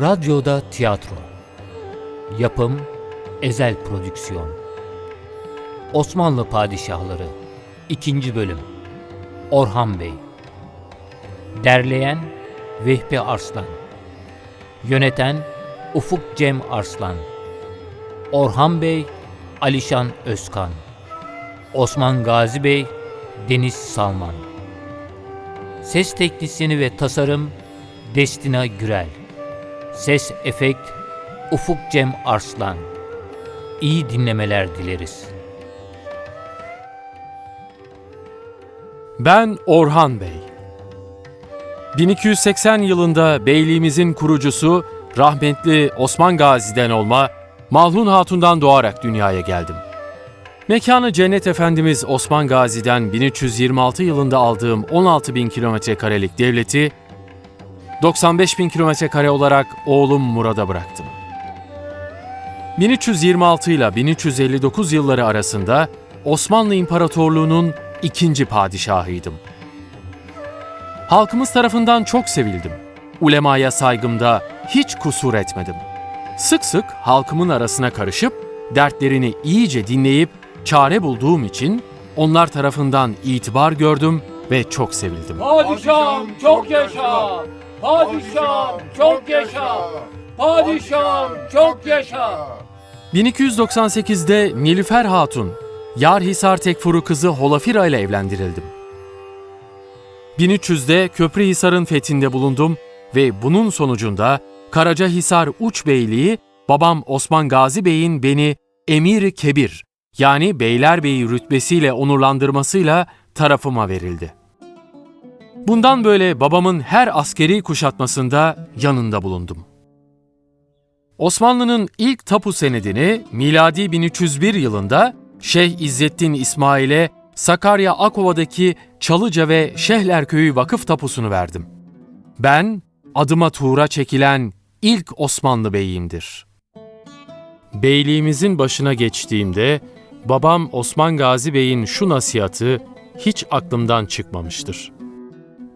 Radyoda tiyatro. Yapım Ezel Prodüksiyon. Osmanlı Padişahları 2. bölüm. Orhan Bey. Derleyen Vehbi Arslan. Yöneten Ufuk Cem Arslan. Orhan Bey Alişan Özkan. Osman Gazi Bey Deniz Salman. Ses teknisyeni ve tasarım Destina Gürel. Ses efekt Ufuk Cem Arslan. İyi dinlemeler dileriz. Ben Orhan Bey. 1280 yılında beyliğimizin kurucusu rahmetli Osman Gazi'den olma Malhun Hatun'dan doğarak dünyaya geldim. Mekanı Cennet Efendimiz Osman Gazi'den 1326 yılında aldığım 16 bin kilometre karelik devleti 95 bin kilometre kare olarak oğlum Murad'a bıraktım. 1326 ile 1359 yılları arasında Osmanlı İmparatorluğu'nun ikinci padişahıydım. Halkımız tarafından çok sevildim. Ulemaya saygımda hiç kusur etmedim. Sık sık halkımın arasına karışıp dertlerini iyice dinleyip çare bulduğum için onlar tarafından itibar gördüm ve çok sevildim. Padişahım çok yaşa! Padişahım çok yaşa! Padişahım çok yaşa! 1298'de Nilüfer Hatun, Yarhisar Tekfuru kızı Holafira ile evlendirildim. 1300'de Köprühisar'ın fethinde bulundum ve bunun sonucunda Karacahisar Uç Beyliği babam Osman Gazi Bey'in beni Emir Kebir yani Beylerbeyi rütbesiyle onurlandırmasıyla tarafıma verildi. Bundan böyle babamın her askeri kuşatmasında yanında bulundum. Osmanlı'nın ilk tapu senedini miladi 1301 yılında Şeyh İzzettin İsmail'e Sakarya Akova'daki Çalıca ve Şehler Köyü vakıf tapusunu verdim. Ben adıma tuğra çekilen ilk Osmanlı beyiyimdir. Beyliğimizin başına geçtiğimde babam Osman Gazi Bey'in şu nasihatı hiç aklımdan çıkmamıştır.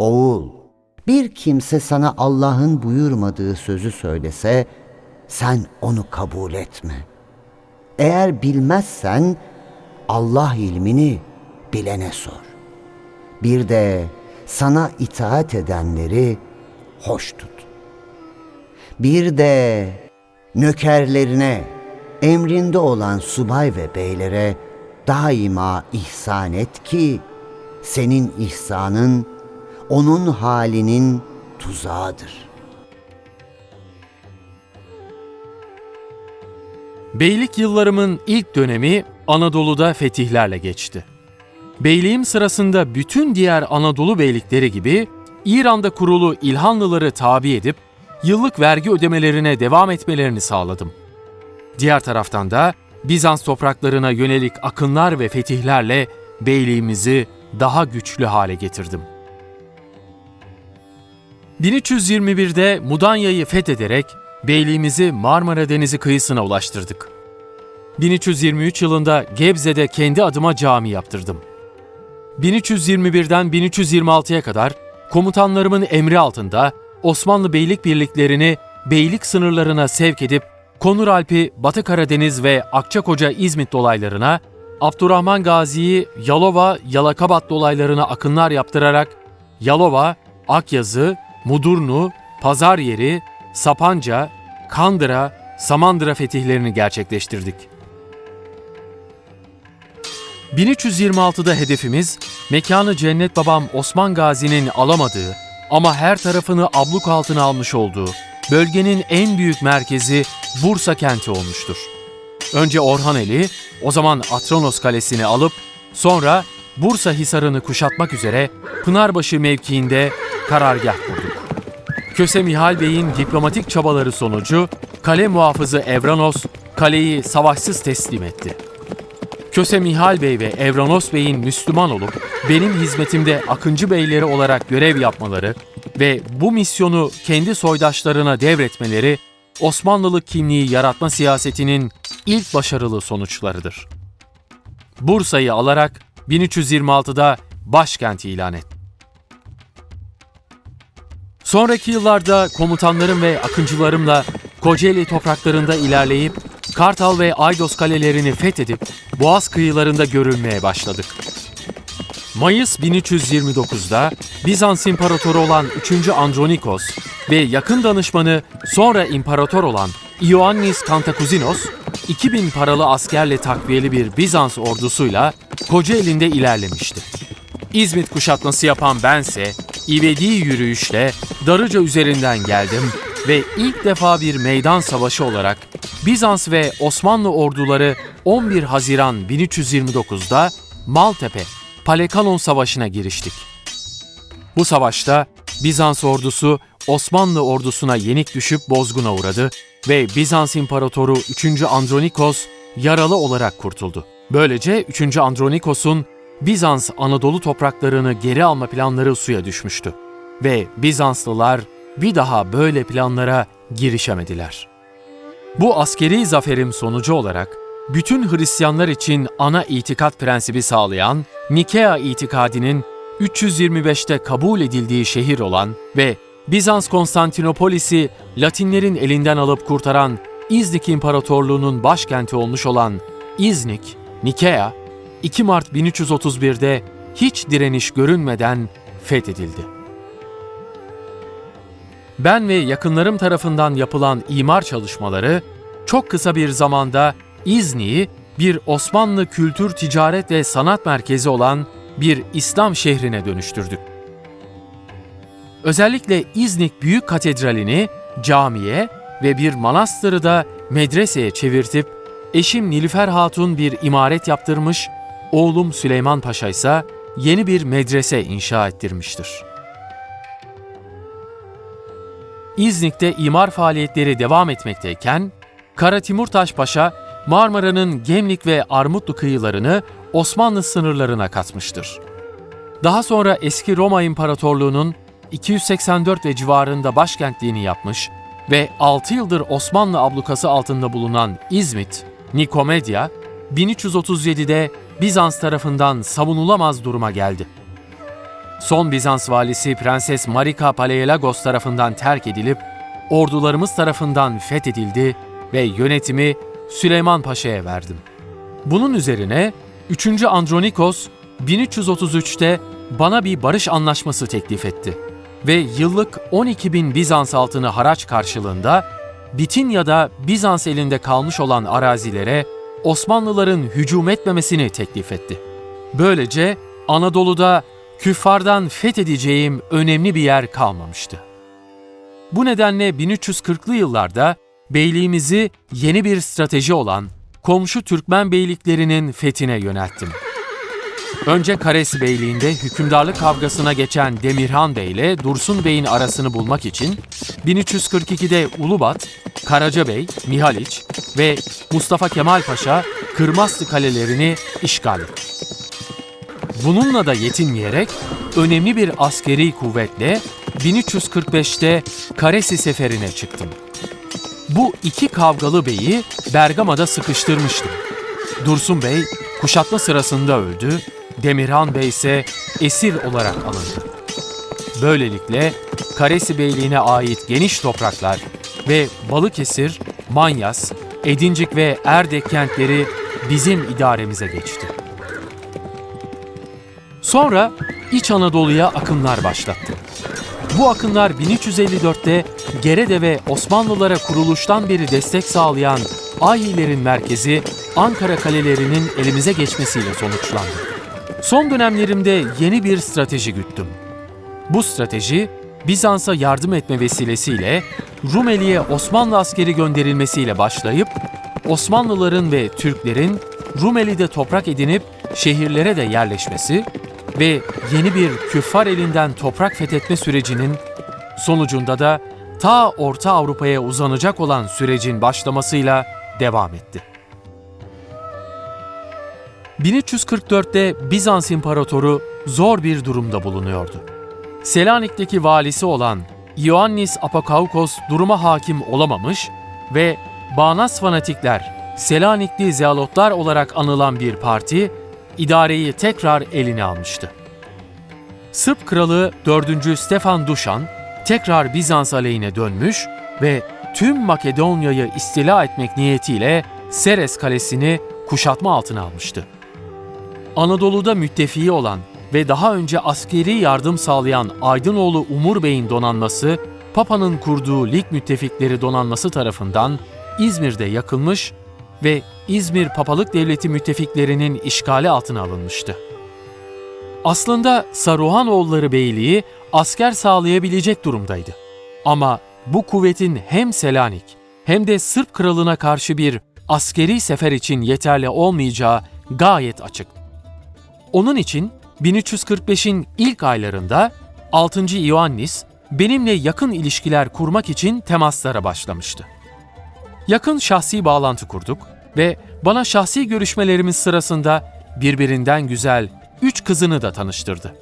Oğul, bir kimse sana Allah'ın buyurmadığı sözü söylese, sen onu kabul etme. Eğer bilmezsen, Allah ilmini bilene sor. Bir de sana itaat edenleri hoş tut. Bir de nökerlerine, emrinde olan subay ve beylere daima ihsan et ki, senin ihsanın onun halinin tuzağıdır. Beylik yıllarımın ilk dönemi Anadolu'da fetihlerle geçti. Beyliğim sırasında bütün diğer Anadolu beylikleri gibi İran'da kurulu İlhanlıları tabi edip yıllık vergi ödemelerine devam etmelerini sağladım. Diğer taraftan da Bizans topraklarına yönelik akınlar ve fetihlerle beyliğimizi daha güçlü hale getirdim. 1321'de Mudanya'yı fethederek beyliğimizi Marmara Denizi kıyısına ulaştırdık. 1323 yılında Gebze'de kendi adıma cami yaptırdım. 1321'den 1326'ya kadar komutanlarımın emri altında Osmanlı beylik birliklerini beylik sınırlarına sevk edip Konur Alpi, Batı Karadeniz ve Akçakoca İzmit dolaylarına, Abdurrahman Gazi'yi Yalova, Yalakabat dolaylarına akınlar yaptırarak Yalova, Akyazı, Mudurnu, Pazar Yeri, Sapanca, Kandıra, Samandıra fetihlerini gerçekleştirdik. 1326'da hedefimiz, mekanı Cennet Babam Osman Gazi'nin alamadığı ama her tarafını abluk altına almış olduğu bölgenin en büyük merkezi Bursa kenti olmuştur. Önce Orhaneli, o zaman Atronos Kalesi'ni alıp sonra Bursa Hisarı'nı kuşatmak üzere Pınarbaşı mevkiinde karargah kurduk. Köse Mihal Bey'in diplomatik çabaları sonucu kale muhafızı Evranos kaleyi savaşsız teslim etti. Köse Mihal Bey ve Evranos Bey'in Müslüman olup benim hizmetimde Akıncı Beyleri olarak görev yapmaları ve bu misyonu kendi soydaşlarına devretmeleri Osmanlılık kimliği yaratma siyasetinin ilk başarılı sonuçlarıdır. Bursa'yı alarak 1326'da başkent ilan etti. Sonraki yıllarda komutanlarım ve akıncılarımla Kocaeli topraklarında ilerleyip Kartal ve Aydos kalelerini fethedip Boğaz kıyılarında görülmeye başladık. Mayıs 1329'da Bizans İmparatoru olan 3. Andronikos ve yakın danışmanı sonra imparator olan Ioannis Kantakuzinos 2000 paralı askerle takviyeli bir Bizans ordusuyla Kocaeli'nde ilerlemişti. İzmit kuşatması yapan bense ivedi yürüyüşle Darıca üzerinden geldim ve ilk defa bir meydan savaşı olarak Bizans ve Osmanlı orduları 11 Haziran 1329'da Maltepe, Palekanon Savaşı'na giriştik. Bu savaşta Bizans ordusu Osmanlı ordusuna yenik düşüp bozguna uğradı ve Bizans İmparatoru 3. Andronikos yaralı olarak kurtuldu. Böylece 3. Andronikos'un Bizans Anadolu topraklarını geri alma planları suya düşmüştü ve Bizanslılar bir daha böyle planlara girişemediler. Bu askeri zaferim sonucu olarak bütün Hristiyanlar için ana itikat prensibi sağlayan Nikea itikadinin 325'te kabul edildiği şehir olan ve Bizans Konstantinopolis'i Latinlerin elinden alıp kurtaran İznik İmparatorluğu'nun başkenti olmuş olan İznik, Nikea, 2 Mart 1331'de hiç direniş görünmeden fethedildi. Ben ve yakınlarım tarafından yapılan imar çalışmaları çok kısa bir zamanda İznik'i bir Osmanlı kültür, ticaret ve sanat merkezi olan bir İslam şehrine dönüştürdük. Özellikle İznik Büyük Katedrali'ni camiye ve bir manastırı da medreseye çevirtip eşim Nilüfer Hatun bir imaret yaptırmış, oğlum Süleyman Paşa ise yeni bir medrese inşa ettirmiştir. İznik'te imar faaliyetleri devam etmekteyken, Kara Timurtaş Paşa Marmara'nın Gemlik ve Armutlu kıyılarını Osmanlı sınırlarına katmıştır. Daha sonra eski Roma İmparatorluğu'nun 284 ve civarında başkentliğini yapmış ve 6 yıldır Osmanlı ablukası altında bulunan İzmit, Nikomedya, 1337'de Bizans tarafından savunulamaz duruma geldi. Son Bizans valisi Prenses Marika Palaiologos tarafından terk edilip ordularımız tarafından fethedildi ve yönetimi Süleyman Paşa'ya verdim. Bunun üzerine 3. Andronikos 1333'te bana bir barış anlaşması teklif etti ve yıllık 12 bin Bizans altını haraç karşılığında Bitinya'da Bizans elinde kalmış olan arazilere Osmanlıların hücum etmemesini teklif etti. Böylece Anadolu'da küffardan fethedeceğim önemli bir yer kalmamıştı. Bu nedenle 1340'lı yıllarda beyliğimizi yeni bir strateji olan komşu Türkmen beyliklerinin fethine yönelttim. Önce Karesi Beyliği'nde hükümdarlık kavgasına geçen Demirhan Bey ile Dursun Bey'in arasını bulmak için 1342'de Ulubat, Karaca Bey, Mihaliç ve Mustafa Kemal Paşa Kırmaslı kalelerini işgal etti. Bununla da yetinmeyerek önemli bir askeri kuvvetle 1345'te Karesi seferine çıktım. Bu iki kavgalı beyi Bergama'da sıkıştırmıştım. Dursun Bey kuşatma sırasında öldü, Demirhan Bey ise esir olarak alındı. Böylelikle Karesi Beyliğine ait geniş topraklar ve Balıkesir, Manyas, Edincik ve Erdek kentleri bizim idaremize geçti. Sonra İç Anadolu'ya akınlar başlattı. Bu akınlar 1354'te Gerede ve Osmanlılara kuruluştan beri destek sağlayan Ayilerin merkezi Ankara kalelerinin elimize geçmesiyle sonuçlandı. Son dönemlerimde yeni bir strateji güttüm. Bu strateji Bizans'a yardım etme vesilesiyle Rumeli'ye Osmanlı askeri gönderilmesiyle başlayıp Osmanlıların ve Türklerin Rumeli'de toprak edinip şehirlere de yerleşmesi ve yeni bir küffar elinden toprak fethetme sürecinin sonucunda da ta Orta Avrupa'ya uzanacak olan sürecin başlamasıyla devam etti. 1344'te Bizans İmparatoru zor bir durumda bulunuyordu. Selanik'teki valisi olan Ioannis Apakaukos duruma hakim olamamış ve bağnaz fanatikler, Selanikli zealotlar olarak anılan bir parti, idareyi tekrar eline almıştı. Sırp kralı 4. Stefan Duşan, tekrar Bizans aleyhine dönmüş ve tüm Makedonya'yı istila etmek niyetiyle Seres Kalesi'ni kuşatma altına almıştı. Anadolu'da müttefiği olan ve daha önce askeri yardım sağlayan Aydınoğlu Umur Bey'in donanması, Papa'nın kurduğu lig müttefikleri donanması tarafından İzmir'de yakılmış ve İzmir Papalık Devleti müttefiklerinin işgali altına alınmıştı. Aslında Saruhanoğulları Beyliği asker sağlayabilecek durumdaydı. Ama bu kuvvetin hem Selanik hem de Sırp kralına karşı bir askeri sefer için yeterli olmayacağı gayet açık. Onun için 1345'in ilk aylarında 6. Ioannis benimle yakın ilişkiler kurmak için temaslara başlamıştı. Yakın şahsi bağlantı kurduk ve bana şahsi görüşmelerimiz sırasında birbirinden güzel üç kızını da tanıştırdı.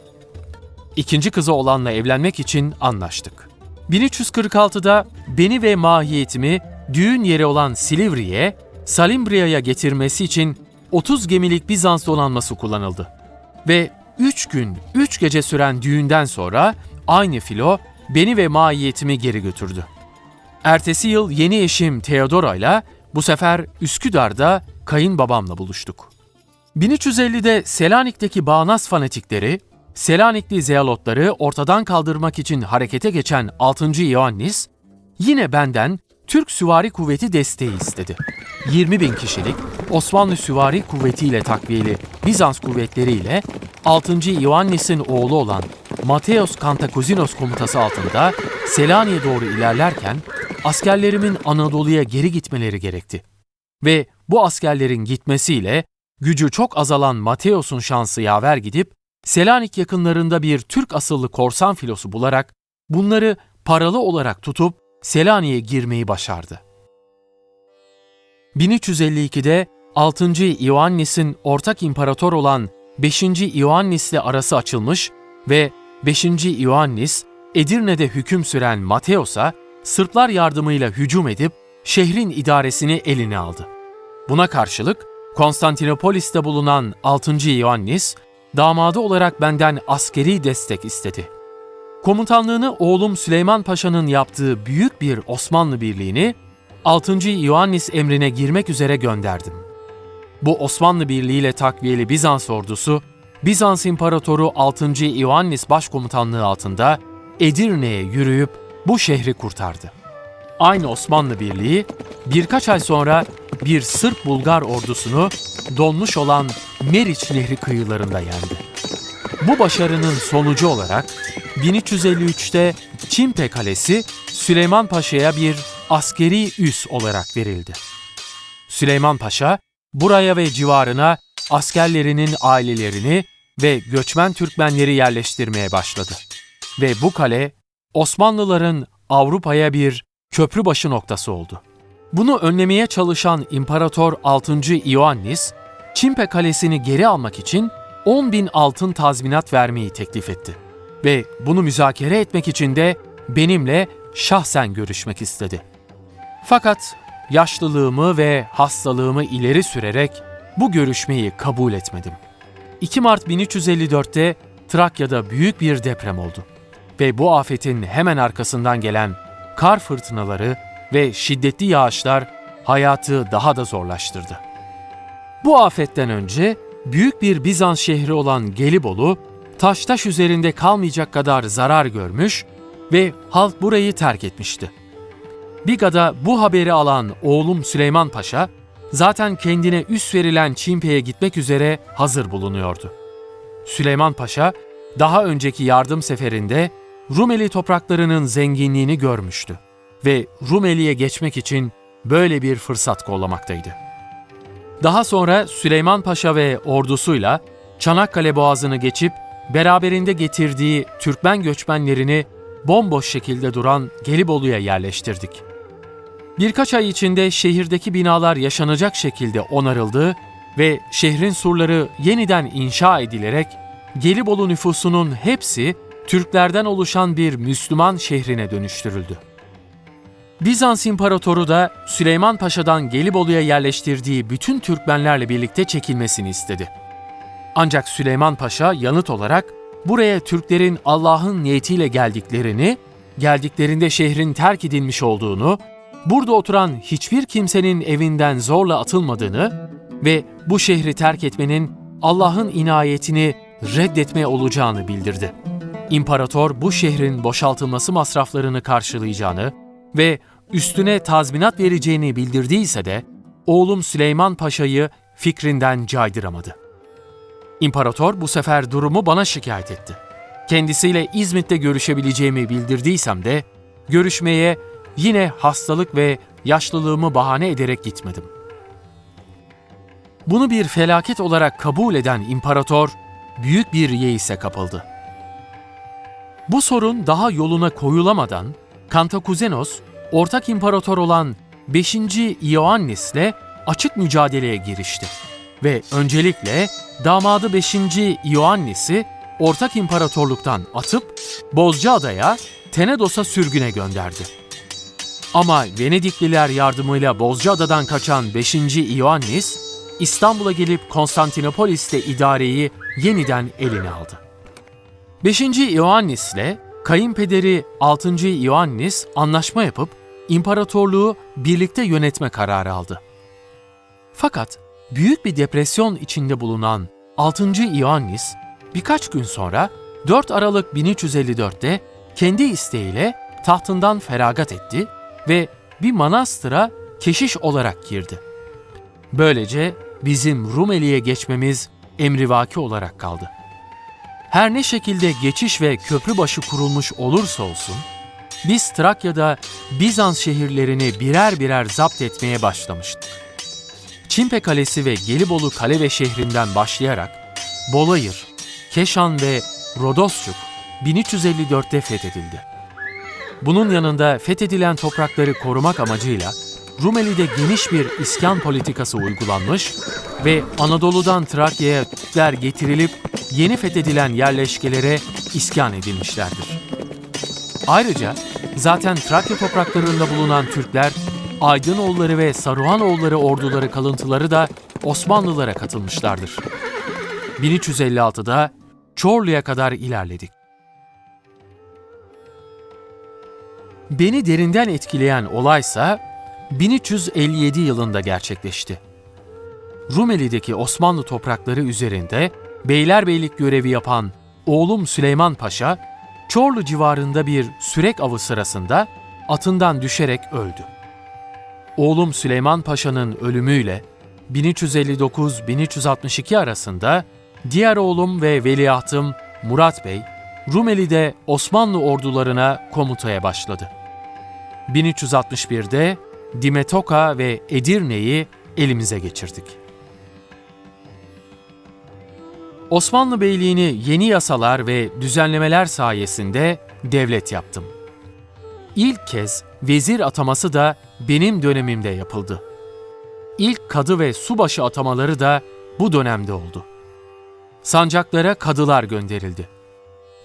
İkinci kızı olanla evlenmek için anlaştık. 1346'da beni ve mahiyetimi düğün yeri olan Silivri'ye, Salimbria'ya getirmesi için 30 gemilik Bizans donanması kullanıldı. Ve 3 gün, 3 gece süren düğünden sonra aynı filo beni ve mahiyetimi geri götürdü. Ertesi yıl yeni eşim Theodora ile bu sefer Üsküdar'da kayınbabamla buluştuk. 1350'de Selanik'teki bağnaz fanatikleri, Selanikli Zealotları ortadan kaldırmak için harekete geçen 6. Ioannis, yine benden Türk Süvari Kuvveti desteği istedi. 20 bin kişilik Osmanlı Süvari Kuvvetiyle takviyeli Bizans kuvvetleriyle 6. Ioannis'in oğlu olan Mateos Kantakuzinos komutası altında Selanik'e doğru ilerlerken askerlerimin Anadolu'ya geri gitmeleri gerekti. Ve bu askerlerin gitmesiyle gücü çok azalan Mateos'un şansı yaver gidip Selanik yakınlarında bir Türk asıllı korsan filosu bularak bunları paralı olarak tutup Selanik'e girmeyi başardı. 1352'de 6. Ioannis'in ortak imparator olan 5. Ioannis'le arası açılmış ve 5. Ioannis Edirne'de hüküm süren Mateos'a Sırplar yardımıyla hücum edip şehrin idaresini eline aldı. Buna karşılık Konstantinopolis'te bulunan 6. Ioannis, damadı olarak benden askeri destek istedi. Komutanlığını oğlum Süleyman Paşa'nın yaptığı büyük bir Osmanlı birliğini 6. Ioannis emrine girmek üzere gönderdim. Bu Osmanlı birliğiyle takviyeli Bizans ordusu, Bizans İmparatoru 6. Ioannis başkomutanlığı altında Edirne'ye yürüyüp bu şehri kurtardı. Aynı Osmanlı Birliği birkaç ay sonra bir Sırp Bulgar ordusunu donmuş olan Meriç Nehri kıyılarında yendi. Bu başarının sonucu olarak 1353'te Çimpe Kalesi Süleyman Paşa'ya bir askeri üs olarak verildi. Süleyman Paşa buraya ve civarına askerlerinin ailelerini ve göçmen Türkmenleri yerleştirmeye başladı. Ve bu kale Osmanlıların Avrupa'ya bir köprübaşı noktası oldu. Bunu önlemeye çalışan İmparator 6. Ioannis, Çimpe Kalesi'ni geri almak için 10 bin altın tazminat vermeyi teklif etti. Ve bunu müzakere etmek için de benimle şahsen görüşmek istedi. Fakat yaşlılığımı ve hastalığımı ileri sürerek bu görüşmeyi kabul etmedim. 2 Mart 1354'te Trakya'da büyük bir deprem oldu ve bu afetin hemen arkasından gelen kar fırtınaları ve şiddetli yağışlar hayatı daha da zorlaştırdı. Bu afetten önce büyük bir Bizans şehri olan Gelibolu, taş taş üzerinde kalmayacak kadar zarar görmüş ve halk burayı terk etmişti. Biga'da bu haberi alan oğlum Süleyman Paşa, zaten kendine üs verilen Çimpe'ye gitmek üzere hazır bulunuyordu. Süleyman Paşa, daha önceki yardım seferinde Rumeli topraklarının zenginliğini görmüştü ve Rumeli'ye geçmek için böyle bir fırsat kollamaktaydı. Daha sonra Süleyman Paşa ve ordusuyla Çanakkale Boğazı'nı geçip beraberinde getirdiği Türkmen göçmenlerini bomboş şekilde duran Gelibolu'ya yerleştirdik. Birkaç ay içinde şehirdeki binalar yaşanacak şekilde onarıldı ve şehrin surları yeniden inşa edilerek Gelibolu nüfusunun hepsi Türklerden oluşan bir Müslüman şehrine dönüştürüldü. Bizans İmparatoru da Süleyman Paşa'dan Gelibolu'ya yerleştirdiği bütün Türkmenlerle birlikte çekilmesini istedi. Ancak Süleyman Paşa yanıt olarak buraya Türklerin Allah'ın niyetiyle geldiklerini geldiklerinde şehrin terk edilmiş olduğunu, burada oturan hiçbir kimsenin evinden zorla atılmadığını ve bu şehri terk etmenin Allah'ın inayetini reddetme olacağını bildirdi. İmparator bu şehrin boşaltılması masraflarını karşılayacağını ve üstüne tazminat vereceğini bildirdiyse de oğlum Süleyman Paşa'yı fikrinden caydıramadı. İmparator bu sefer durumu bana şikayet etti. Kendisiyle İzmit'te görüşebileceğimi bildirdiysem de görüşmeye yine hastalık ve yaşlılığımı bahane ederek gitmedim. Bunu bir felaket olarak kabul eden imparator büyük bir yeise kapıldı. Bu sorun daha yoluna koyulamadan Kantakuzenos, ortak imparator olan 5. Ioannis'le açık mücadeleye girişti ve öncelikle damadı 5. Ioannis'i ortak imparatorluktan atıp Bozcaada'ya Tenedos'a sürgüne gönderdi. Ama Venedikliler yardımıyla Bozcaada'dan kaçan 5. Ioannis, İstanbul'a gelip Konstantinopolis'te idareyi yeniden eline aldı. 5. Ioannis ile kayınpederi 6. Ioannis anlaşma yapıp imparatorluğu birlikte yönetme kararı aldı. Fakat büyük bir depresyon içinde bulunan 6. Ioannis birkaç gün sonra 4 Aralık 1354'te kendi isteğiyle tahtından feragat etti ve bir manastıra keşiş olarak girdi. Böylece bizim Rumeli'ye geçmemiz emrivaki olarak kaldı. Her ne şekilde geçiş ve köprü başı kurulmuş olursa olsun, biz Trakya'da Bizans şehirlerini birer birer zapt etmeye başlamıştık. Çimpe Kalesi ve Gelibolu Kale ve şehrinden başlayarak Bolayır, Keşan ve Rodosçuk 1354'te fethedildi. Bunun yanında fethedilen toprakları korumak amacıyla Rumeli'de geniş bir iskan politikası uygulanmış ve Anadolu'dan Trakya'ya Türkler getirilip yeni fethedilen yerleşkelere iskan edilmişlerdir. Ayrıca zaten Trakya topraklarında bulunan Türkler, Aydınoğulları ve Saruhanoğulları orduları kalıntıları da Osmanlılara katılmışlardır. 1356'da Çorlu'ya kadar ilerledik. Beni derinden etkileyen olaysa 1357 yılında gerçekleşti. Rumeli'deki Osmanlı toprakları üzerinde beylerbeylik görevi yapan oğlum Süleyman Paşa, Çorlu civarında bir sürek avı sırasında atından düşerek öldü. Oğlum Süleyman Paşa'nın ölümüyle 1359-1362 arasında diğer oğlum ve veliahtım Murat Bey, Rumeli'de Osmanlı ordularına komutaya başladı. 1361'de Dimetoka ve Edirne'yi elimize geçirdik. Osmanlı Beyliğini yeni yasalar ve düzenlemeler sayesinde devlet yaptım. İlk kez vezir ataması da benim dönemimde yapıldı. İlk kadı ve subaşı atamaları da bu dönemde oldu. Sancaklara kadılar gönderildi.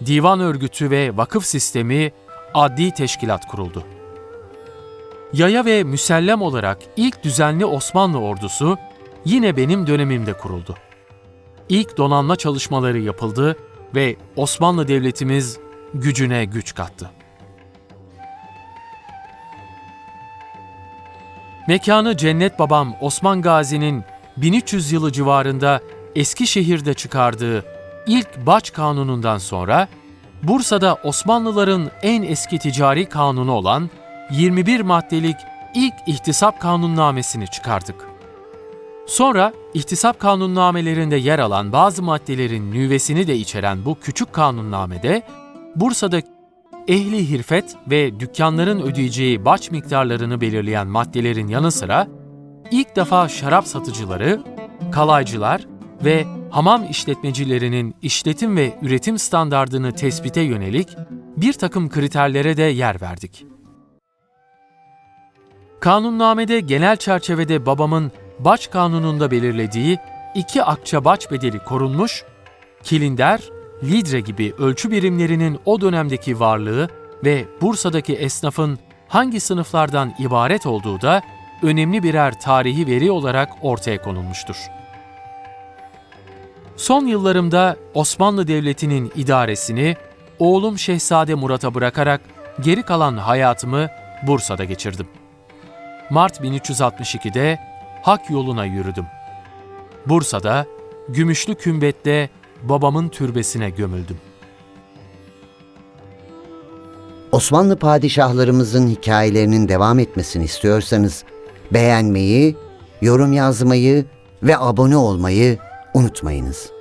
Divan örgütü ve vakıf sistemi adli teşkilat kuruldu. Yaya ve müsellem olarak ilk düzenli Osmanlı ordusu yine benim dönemimde kuruldu. İlk donanma çalışmaları yapıldı ve Osmanlı Devletimiz gücüne güç kattı. Mekanı cennet babam Osman Gazi'nin 1300 yılı civarında Eskişehir'de çıkardığı ilk Baç Kanunu'ndan sonra Bursa'da Osmanlıların en eski ticari kanunu olan 21 maddelik ilk ihtisap kanunnamesini çıkardık. Sonra ihtisap kanunnamelerinde yer alan bazı maddelerin nüvesini de içeren bu küçük kanunnamede Bursa'da ehli hirfet ve dükkanların ödeyeceği baç miktarlarını belirleyen maddelerin yanı sıra ilk defa şarap satıcıları, kalaycılar ve hamam işletmecilerinin işletim ve üretim standardını tespite yönelik bir takım kriterlere de yer verdik. Kanunnamede genel çerçevede babamın Baç Kanunu'nda belirlediği iki akça baç bedeli korunmuş, kilinder, lidre gibi ölçü birimlerinin o dönemdeki varlığı ve Bursa'daki esnafın hangi sınıflardan ibaret olduğu da önemli birer tarihi veri olarak ortaya konulmuştur. Son yıllarımda Osmanlı Devleti'nin idaresini oğlum Şehzade Murat'a bırakarak geri kalan hayatımı Bursa'da geçirdim. Mart 1362'de Hak yoluna yürüdüm. Bursa'da Gümüşlü Kümbet'te babamın türbesine gömüldüm. Osmanlı padişahlarımızın hikayelerinin devam etmesini istiyorsanız beğenmeyi, yorum yazmayı ve abone olmayı unutmayınız.